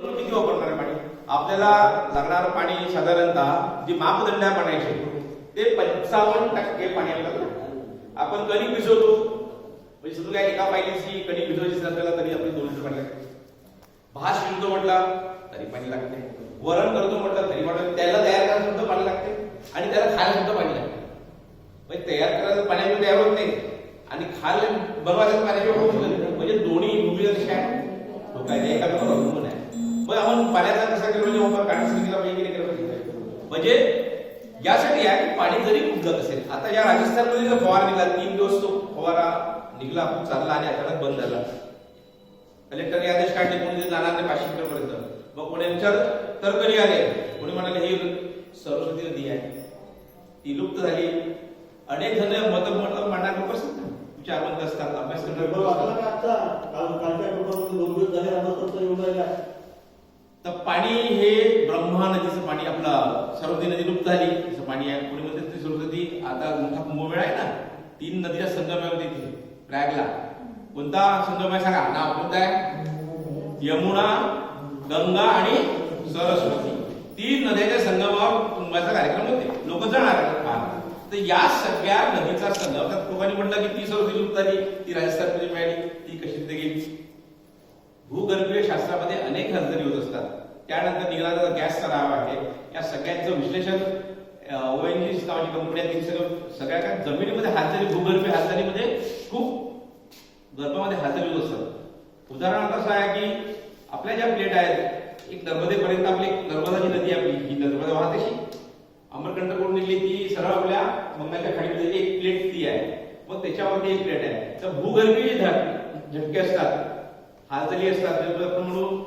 किती वापरणार पाणी? आपल्याला लागणार पाणी साधारणतः जे मापदंड आहे पाण्याचे ते पंचावन्न टक्के पाणी आपल्याला आपण कणिक भिजवतो म्हणजे समजू काय एका पायलीची कणिक भिजवायची आपल्याला तरी आपली दोन लिटर पाणी लागते. भात शिजतो म्हटला तरी पाणी लागते. वरण करतो म्हटलं तरी म्हटलं त्याला तयार करायला सुद्धा पाणी लागते आणि त्याला खायला सुद्धा पाणी लागते. म्हणजे तयार करायला पाण्याची तयार होत नाही. आणि खायला बनवायचं पाण्याची होऊ नाही. म्हणजे दोन पाण्याचा कसा केला म्हणजे वापर काढण्यासाठी केला पाहिजे केला म्हणजे यासाठी आहे की पाणी जरी उपलब्ध असेल आता या राजस्थानमध्ये जो फवारा निघाला तीन दिवस तो फवारा निघाला खूप चालला आणि अचानक बंद झाला. कलेक्टरने आदेश काढले कोणी जाणार नाही पाचशे मीटर पर्यंत मग कोणी विचार तर्करी आले? कोणी म्हणाले ही सरस्वती नदी आहे. ती लुप्त झाली. अनेक जण मत मत मांडणार लोक असतात. विचारवंत असतात अभ्यास करणारे पेपर लोक वाचला असतात. का आजचा काल कालच्या पेपरमध्ये दोन दिवस झाले रामाचं येऊन राहिला तर ब्रह्मा नदीचं पाणी आपलं सरस्वती नदी लुप्त झाली तसं पाणी आहे पुणे मध्ये ती सरस्वती आता मोठा कुंभमेळा आहे ना तीन नदीच्या संगम आहे तिथे प्रयागला. कोणता संगम आहे सांगा? नाव कोणता आहे? यमुना गंगा आणि सरस्वती. तीन नद्याच्या संगमावर कुंभाचा कार्यक्रम होते. लोक जाणार पाहायला. तर या सगळ्या नदीचा संगम तर लोकांनी म्हटलं की ती सरस्वती लुप्त झाली ती राजस्थानमध्ये मिळाली ती कशी गेली? भूगर्भीय शास्त्रामध्ये अनेक हालचाली होत असतात. त्यानंतर निघाला गॅसचा नाव आहे. या सगळ्यांचं विश्लेषण ओएनजीसी नावाची कंपनी आहे. सगळं सगळ्या काय जमिनीमध्ये हालचाली भूगर्भीय हालचालीमध्ये खूप गर्भामध्ये हालचाली होत असतात. उदाहरणार्थ असं आहे की आपल्या ज्या प्लेट आहेत एक नर्मदेपर्यंत आपली नर्मदाची नदी आपली. ही नर्मदा वाहत अशी. अमरकंटकडून निघली ती सरळ आपल्या बंगालच्या खाडीमध्ये एक प्लेट ती आहे. मग त्याच्यामध्ये एक प्लेट आहे. तर भूगर्भी झ- झटके असतात हालचाली असतात त्याच्यामुळे आपण म्हणू